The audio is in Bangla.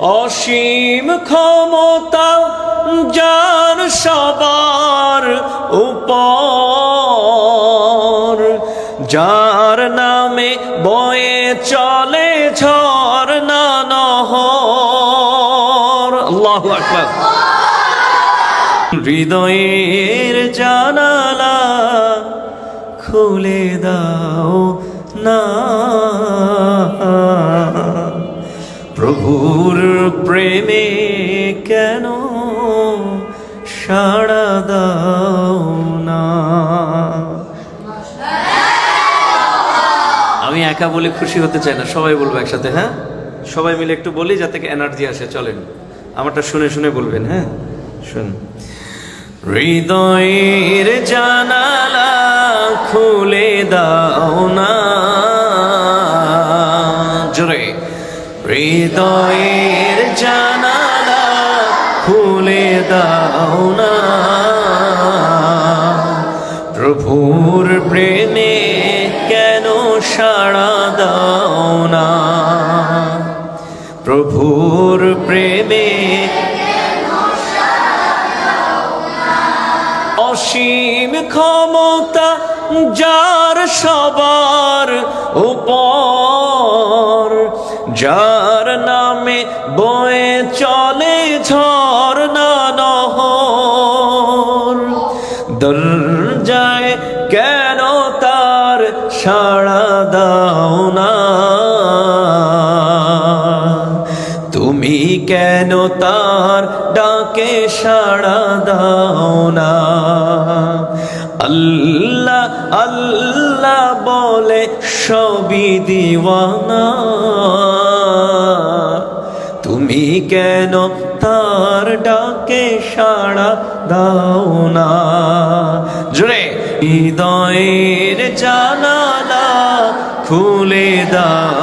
অসীম ক্ষমতা যার সবার উপর। যার নামে বয়ে চলে ঝর্ণা নহর। আল্লাহু আকবার। হৃদয়ের জানালা খুলে দাও না। প্রভুর প্রেমে কেন সাড়া দাও না? আমি একা বলে খুশি হতে চাই না, সবাই বলব একসাথে হ্যাঁ? সবাই মিলে একটু বলি যাতে এনার্জি আসে, চলেন। আমারটা শুনে শুনে বলবেন হ্যাঁ? শুন। হৃদয়ের জানালা খুলে দাও না। জোরে। হৃদয়ের জানালা খুলে দাও না। প্রভুর প্রেমে কেন সাড়া দাও না? প্রভুর প্রেমে অসীম ক্ষমতা যার সবার যার নামে বয়ে চলে ঝর্ণা নহর। দরজায় কেন তার সাড়া দাও না? তুমি কেন তার ডাকে সাড়া দাও না? আল্লাহ আল্লাহ বলে সবই দিওয়ানা। তুমি কেন তার ডাকে সাড়া দাও না? জুড়ে হৃদয়ের জানালা খুলে দাও।